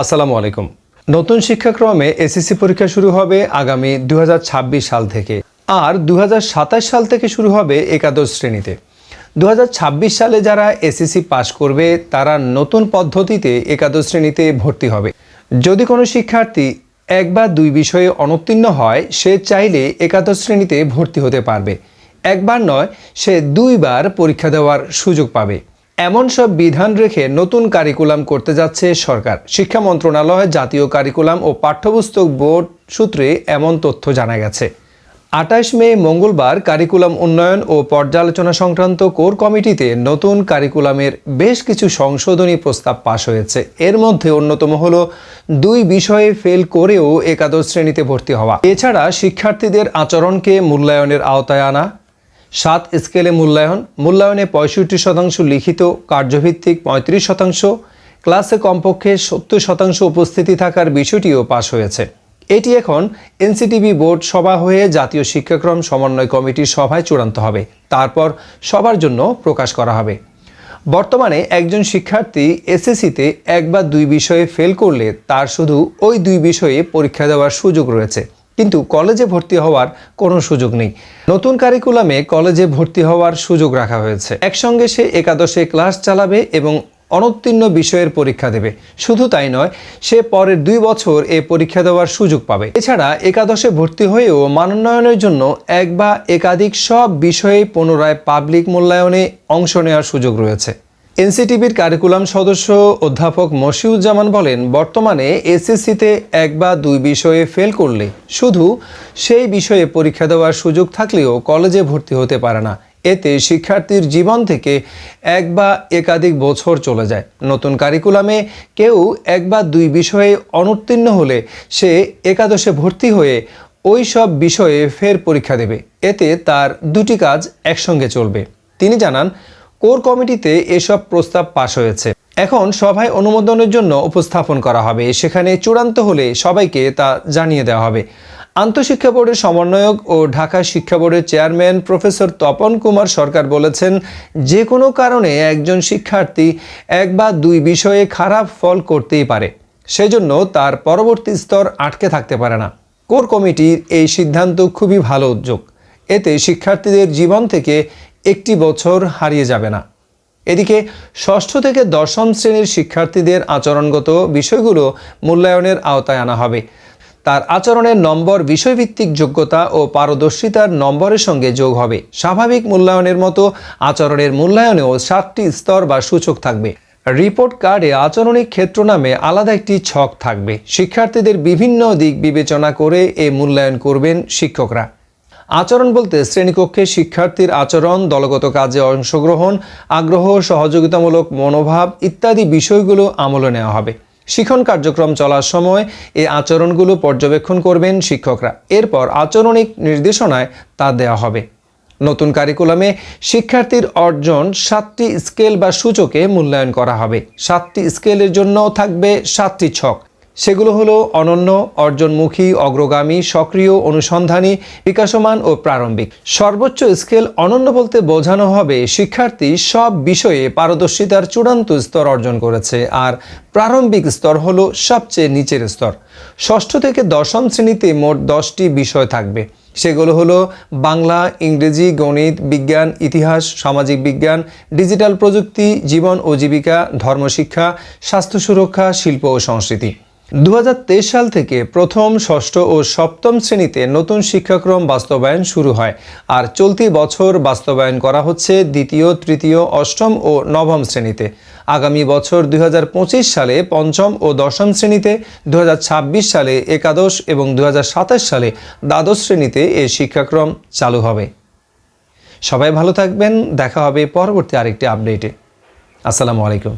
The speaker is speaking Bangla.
আসসালামু আলাইকুম। নতুন শিক্ষাক্রমে এসএসসি পরীক্ষা শুরু হবে আগামী দু হাজার ছাব্বিশ সাল থেকে। আর দু হাজার সাতাশ সাল থেকে শুরু হবে একাদশ শ্রেণীতে। দু হাজার ছাব্বিশ সালে যারা এসএসসি পাশ করবে, তারা নতুন পদ্ধতিতে একাদশ শ্রেণীতে ভর্তি হবে। যদি কোনো শিক্ষার্থী এক বা দুই বিষয়ে অনুত্তীর্ণ হয়, সে চাইলে একাদশ শ্রেণীতে ভর্তি হতে পারবে। একবার নয়, সে দুইবার পরীক্ষা দেওয়ার সুযোগ পাবে। এমন সব বিধান রেখে নতুন কারিকুলাম করতে যাচ্ছে সরকার। শিক্ষা মন্ত্রণালয়, জাতীয় কারিকুলাম ও পাঠ্যপুস্তক বোর্ড সূত্রে এমন তথ্য জানা গেছে। আঠাশ মে মঙ্গলবার কারিকুলাম উন্নয়ন ও পর্যালোচনা সংক্রান্ত কোর কমিটিতে নতুন কারিকুলামের বেশ কিছু সংশোধনী প্রস্তাব পাশ হয়েছে। এর মধ্যে অন্যতম হল দুই বিষয়ে ফেল করেও একাদশ শ্রেণীতে ভর্তি হওয়া। এছাড়া শিক্ষার্থীদের আচরণকে মূল্যায়নের আওতায় আনা সাত স্কেলে মূল্যায়ন। মূল্যায়নে পঁয়ষট্টি শতাংশ লিখিত, কার্যভিত্তিক পঁয়ত্রিশ শতাংশ। ক্লাসে কমপক্ষে সত্তর শতাংশ উপস্থিতি থাকার বিষয়টিও পাশ হয়েছে। এটি এখন এনসিটিভি বোর্ড সভা হয়ে জাতীয় শিক্ষাক্রম সমন্বয় কমিটির সভায় চূড়ান্ত হবে। তারপর সবার জন্য প্রকাশ করা হবে। বর্তমানে একজন শিক্ষার্থী এসএসসিতে এক বা দুই বিষয়ে ফেল করলে তার শুধু ওই দুই বিষয়ে পরীক্ষা দেওয়ার সুযোগ রয়েছে। কিন্তু কলেজে ভর্তি হওয়ার কোনো সুযোগ নেই। নতুন কারিকুলামে কলেজে ভর্তি হওয়ার সুযোগ রাখা হয়েছে। একসঙ্গে সে একাদশে ক্লাস চালাবে এবং অনুত্তীর্ণ বিষয়ের পরীক্ষা দেবে। শুধু তাই নয়, সে পরের দুই বছর এ পরীক্ষা দেওয়ার সুযোগ পাবে। এছাড়া একাদশে ভর্তি হয়েও মানোন্নয়নের জন্য এক বা একাধিক সব বিষয়ে পুনরায় পাবলিক মূল্যায়নে অংশ নেওয়ার সুযোগ রয়েছে। এনসিটিভির কারিকুলাম সদস্য অধ্যাপক মশিউজ্জামান বলেন, বর্তমানে এসএসসিতে এক বা দুই বিষয়ে ফেল করলে শুধু সেই বিষয়ে পরীক্ষা দেওয়ার সুযোগ থাকলেও কলেজে ভর্তি হতে পারে না। এতে শিক্ষার্থীর জীবন থেকে এক বা একাধিক বছর চলে যায়। নতুন কারিকুলামে কেউ এক বা দুই বিষয়ে অনুত্তীর্ণ হলে সে একাদশে ভর্তি হয়ে ওই সব বিষয়ে ফের পরীক্ষা দেবে। এতে তার দুটি কাজ একসঙ্গে চলবে। তিনি জানান কোর কমিটিতে এসব প্রস্তাব পাশ হয়েছে। এখন সভায় অনুমোদনের জন্য উপস্থাপন করা হবে। সেখানে চূড়ান্ত হলে সবাইকে তা জানিয়ে দেওয়া হবে। আন্তঃশিক্ষা বোর্ডের সমন্বয়ক ও ঢাকা শিক্ষা বোর্ডের চেয়ারম্যান প্রফেসর তপন কুমার সরকার বলেছেন, যে কোনো কারণে একজন শিক্ষার্থী এক বা দুই বিষয়ে খারাপ ফল করতেই পারে। সেজন্য তার পরবর্তী স্তর আটকে থাকতে পারে না। কোর কমিটির এই সিদ্ধান্ত খুবই ভালো উদ্যোগ। এতে শিক্ষার্থীদের জীবন থেকে একটি বছর হারিয়ে যাবে না। এদিকে, ষষ্ঠ থেকে দশম শ্রেণির শিক্ষার্থীদের আচরণগত বিষয়গুলো মূল্যায়নের আওতায় আনা হবে। তার আচরণের নম্বর, বিষয়ভিত্তিক যোগ্যতা ও পারদর্শিতার নম্বরের সঙ্গে যোগ হবে। স্বাভাবিক মূল্যায়নের মতো আচরণের মূল্যায়নেও সাতটি স্তর বা সূচক থাকবে। রিপোর্ট কার্ডে আচরণিক ক্ষেত্র নামে আলাদা একটি ছক থাকবে। শিক্ষার্থীদের বিভিন্ন দিক বিবেচনা করে এ মূল্যায়ন করবেন শিক্ষকরা। আচরণ বলতে শ্রেণীকক্ষে শিক্ষার্থীর আচরণ, দলগত কাজে অংশগ্রহণ, আগ্রহ, সহযোগিতামূলক মনোভাব ইত্যাদি বিষয়গুলো আমলে নেওয়া হবে। শিক্ষণ কার্যক্রম চলার সময় এই আচরণগুলো পর্যবেক্ষণ করবেন শিক্ষকরা। এরপর আচরণিক নির্দেশনায় তা দেওয়া হবে। নতুন কারিকুলামে শিক্ষার্থীর অর্জন সাতটি স্কেল বা সূচকে মূল্যায়ন করা হবে। সাতটি স্কেলের জন্য থাকবে সাতটি ছক। সেগুলো হলো অনন্য, অর্জনমুখী, অগ্রগামী, সক্রিয়, অনুসন্ধানী, বিকাশমান ও প্রারম্ভিক। সর্বোচ্চ স্কেল অনন্য বলতে বোঝানো হবে শিক্ষার্থী সব বিষয়ে পারদর্শিতার চূড়ান্ত স্তর অর্জন করেছে আর প্রারম্ভিক স্তর হলো সবচেয়ে নিচের স্তর। ষষ্ঠ থেকে দশম শ্রেণীতে মোট দশটি বিষয় থাকবে। সেগুলো হলো বাংলা, ইংরেজি, গণিত, বিজ্ঞান, ইতিহাস, সামাজিক বিজ্ঞান, ডিজিটাল প্রযুক্তি, জীবন ও জীবিকা, ধর্মশিক্ষা, স্বাস্থ্য সুরক্ষা, শিল্প ও সংস্কৃতি। দু হাজার তেইশ সাল থেকে প্রথম, ষষ্ঠ ও সপ্তম শ্রেণীতে নতুন শিক্ষাক্রম বাস্তবায়ন শুরু হয়। আর চলতি বছর বাস্তবায়ন করা হচ্ছে দ্বিতীয়, তৃতীয়, অষ্টম ও নবম শ্রেণীতে। আগামী বছর দু হাজার পঁচিশ সালে পঞ্চম ও দশম শ্রেণীতে দু হাজার ছাব্বিশ সালে একাদশ এবং দু হাজার সাতাশ সালে দ্বাদশ শ্রেণীতে এই শিক্ষাক্রম চালু হবে। সবাই ভালো থাকবেন। দেখা হবে পরবর্তী আরেকটি আপডেটে। আসসালামু আলাইকুম।